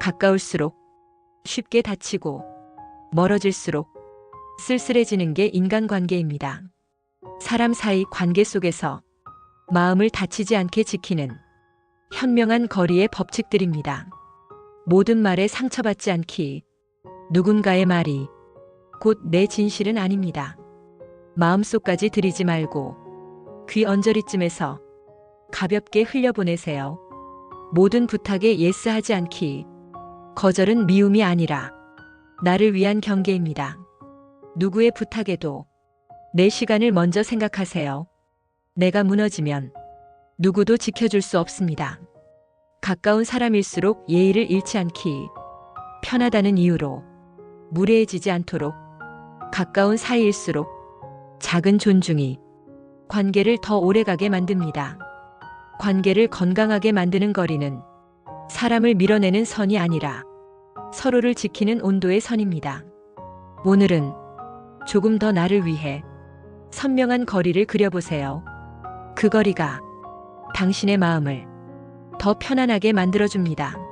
가까울수록 쉽게 다치고 멀어질수록 쓸쓸해지는 게 인간관계입니다. 사람 사이 관계 속에서 마음을 다치지 않게 지키는 현명한 거리의 법칙들입니다. 모든 말에 상처받지 않기. 누군가의 말이 곧 내 진실은 아닙니다. 마음속까지 들이지 말고 귀 언저리쯤에서 가볍게 흘려보내세요. 모든 부탁에 예스하지 않기. 거절은 미움이 아니라 나를 위한 경계입니다. 누구의 부탁에도 내 시간을 먼저 생각하세요. 내가 무너지면 누구도 지켜줄 수 없습니다. 가까운 사람일수록 예의를 잃지 않기. 편하다는 이유로 무례해지지 않도록 가까운 사이일수록 작은 존중이 관계를 더 오래가게 만듭니다. 관계를 건강하게 만드는 거리는 사람을 밀어내는 선이 아니라 서로를 지키는 온도의 선입니다. 오늘은 조금 더 나를 위해 선명한 거리를 그려보세요. 그 거리가 당신의 마음을 더 편안하게 만들어줍니다.